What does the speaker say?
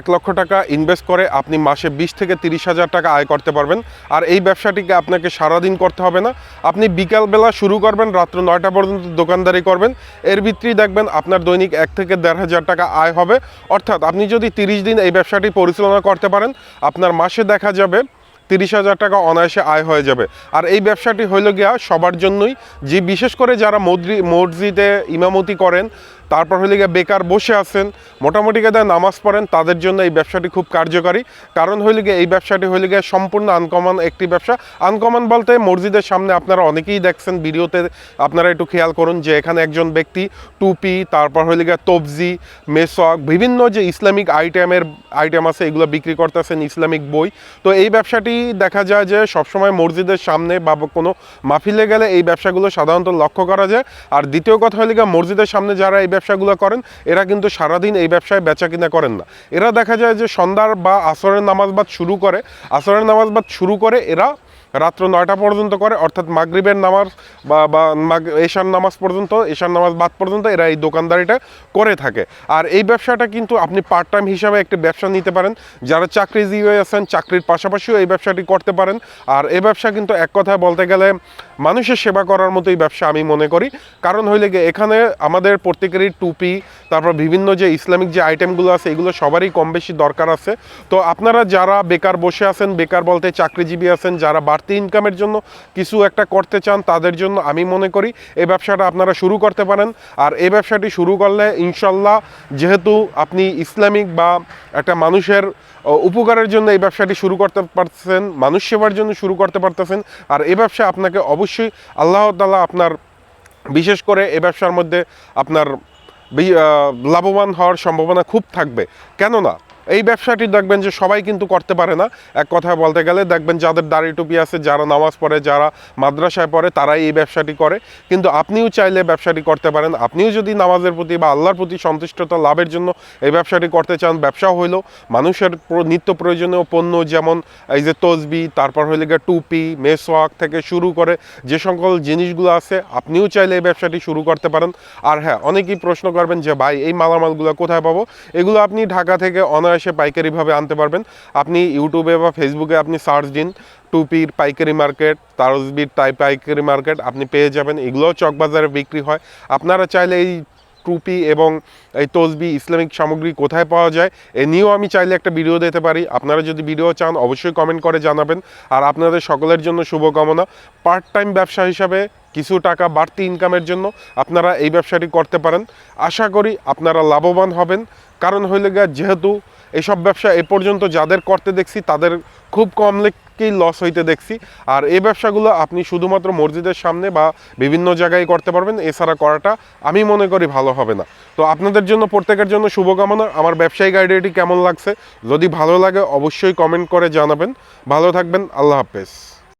এক লক্ষ টাকা ইনভেস্ট করে আপনি মাসে বিশ থেকে তিরিশ হাজার টাকা আয় করতে পারবেন। আর এই ব্যবসাটিকে আপনাকে সারাদিন করতে হবে না। আপনি বিকালবেলা শুরু করবেন, রাত্র নয়টা পর্যন্ত দোকানদারি করবেন। এর ভিতরেই দেখবেন আপনার দৈনিক এক থেকে দেড় হাজার টাকা আয় হবে। অর্থাৎ আপনি যদি তিরিশ দিন এই ব্যবসাটি পরিচালনা করতে পারেন, আপনার মাসে দেখা যাবে তিরিশ হাজার টাকা অনায়াসে আয় হয়ে যাবে। আর এই ব্যবসাটি হইল গিয়া সবার জন্যই। যে বিশেষ করে যারা মদ্রি মসজিদে ইমামতি করেন তারপর হইলে গিয়ে বেকার বসে আছেন, মোটামুটি কায়দায় নামাজ পড়েন তাদের জন্য এই ব্যবসাটি খুব কার্যকারী। কারণ হইলে গিয়ে এই ব্যবসাটি হইলে গিয়ে সম্পূর্ণ আনকমন একটি ব্যবসা। আনকমন বলতে মসজিদের সামনে আপনারা অনেকেই দেখছেন, ভিডিওতে আপনারা একটু খেয়াল করুন যে এখানে একজন ব্যক্তি টুপি, তারপর হইলে গিয়ে তবজি মেসক বিভিন্ন যে ইসলামিক আইটেমের আইটেম আছে এগুলো বিক্রি করতেছেন ইসলামিক বই। তো এই ব্যবসাটি দেখা যায় যে সবসময় মসজিদের সামনে বা কোনো মাহফিলে গেলে এই ব্যবসাগুলো সাধারণত লক্ষ্য করা যায়। আর দ্বিতীয় কথা হলে গিয়ে মসজিদের সামনে যারা এই ব্যবসাগুলো করেন, এরা কিন্তু সারাদিন এই ব্যবসায় বেচা কিনা করেন না। এরা দেখা যায় যে সন্ধ্যার বা আসরের নামাজবাদ শুরু করে, আসরের নামাজবাদ শুরু করে এরা রাত্র নয়টা পর্যন্ত করে, অর্থাৎ মাগরিবের নামাজ বা বা এশার নামাজ পর্যন্ত, এশার নামাজ বাদ পর্যন্ত এরা এই দোকানদারিটা করে থাকে। আর এই ব্যবসাটা কিন্তু আপনি পার্ট টাইম হিসাবে একটি ব্যবসা নিতে পারেন। যারা চাকরিজীবী আছেন, চাকরির পাশাপাশিও এই ব্যবসাটি করতে পারেন। আর এই ব্যবসা কিন্তু এক কথায় বলতে গেলে মানুষের সেবা করার মতোই ব্যবসা আমি মনে করি। কারণ হইলে গিয়ে এখানে আমাদের প্রত্যেকেরই টুপি, তারপর বিভিন্ন যে ইসলামিক যে আইটেমগুলো আছে, এগুলো সবারই কম বেশি দরকার আছে। তো আপনারা যারা বেকার বসে আছেন, বেকার বলতে চাকরিজীবী আছেন, যারা বাড়তি ইনকামের জন্য কিছু একটা করতে চান তাদের জন্য আমি মনে করি এই ব্যবসাটা আপনারা শুরু করতে পারেন। আর এই ব্যবসাটি শুরু করলে ইনশাল্লাহ যেহেতু আপনি ইসলামিক বা একটা মানুষের উপকারের জন্য এই ব্যবসাটি শুরু করতে পারতেছেন, মানুষ সেবার জন্য শুরু করতে পারতেছেন, আর এই ব্যবসা আপনাকে অবশ্যই আল্লাহ তাআলা আপনার বিশেষ করে এ ব্যবসার মধ্যে আপনার লাভবান হওয়ার সম্ভাবনা খুব থাকবে। কেননা এই ব্যবসাটি দেখবেন যে সবাই কিন্তু করতে পারে না। এক কথায় বলতে গেলে দেখবেন যাদের দাড়ি টুপি আছে, যারা নামাজ পড়ে, যারা মাদ্রাসায় পড়ে, তারাই এই ব্যবসাটি করে। কিন্তু আপনিও চাইলে ব্যবসাটি করতে পারেন। আপনিও যদি নামাজের প্রতি বা আল্লাহর প্রতি সন্তুষ্টতা লাভের জন্য এই ব্যবসাটি করতে চান, ব্যবসা হইল মানুষের নিত্য প্রয়োজনীয় পণ্য যেমন এই যে তসবি, তারপর হইলে গিয়ে টুপি, মেসওয়াক থেকে শুরু করে যে সকল জিনিসগুলো আছে, আপনিও চাইলে এই ব্যবসাটি শুরু করতে পারেন। আর হ্যাঁ অনেকেই প্রশ্ন করবেন যে, ভাই, এই মালামালগুলো কোথায় পাবো? এগুলো আপনি ঢাকা থেকে অনায়াসে পাইকারিভাবে আনতে পারবেন। আপনি ইউটিউবে বা ফেসবুকে আপনি সার্চ দিন, টুপির পাইকারি মার্কেট, তারসবির টাই পাইকারি মার্কেট, আপনি পেয়ে যাবেন। এগুলোও চকবাজারে বিক্রি হয়। আপনারা চাইলে এই টুপি এবং এই তসবি, ইসলামিক সামগ্রী কোথায় পাওয়া যায়, এ নিয়েও আমি চাইলে একটা ভিডিও দিতে পারি। আপনারা যদি ভিডিও চান, অবশ্যই কমেন্ট করে জানাবেন। আর আপনাদের সকলের জন্য শুভকামনা। পার্ট টাইম ব্যবসা হিসাবে কিছু টাকা বাড়তি ইনকামের জন্য আপনারা এই ব্যবসাটি করতে পারেন। আশা করি আপনারা লাভবান হবেন। কারণ হইলে যেহেতু এইসব ব্যবসা এ পর্যন্ত যাদের করতে দেখছি, তাদের খুব কম লেখকেই লস হইতে দেখছি। আর এই ব্যবসাগুলো আপনি শুধুমাত্র মসজিদের সামনে বা বিভিন্ন জায়গায় করতে পারবেন, এছাড়া করাটা আমি মনে করি ভালো হবে না। তো আপনাদের জন্য, প্রত্যেকের জন্য শুভকামনা। আমার ব্যবসায়িক আইডিয়াটি কেমন লাগছে? যদি ভালো লাগে, অবশ্যই কমেন্ট করে জানাবেন। ভালো থাকবেন, আল্লাহ হাফেজ।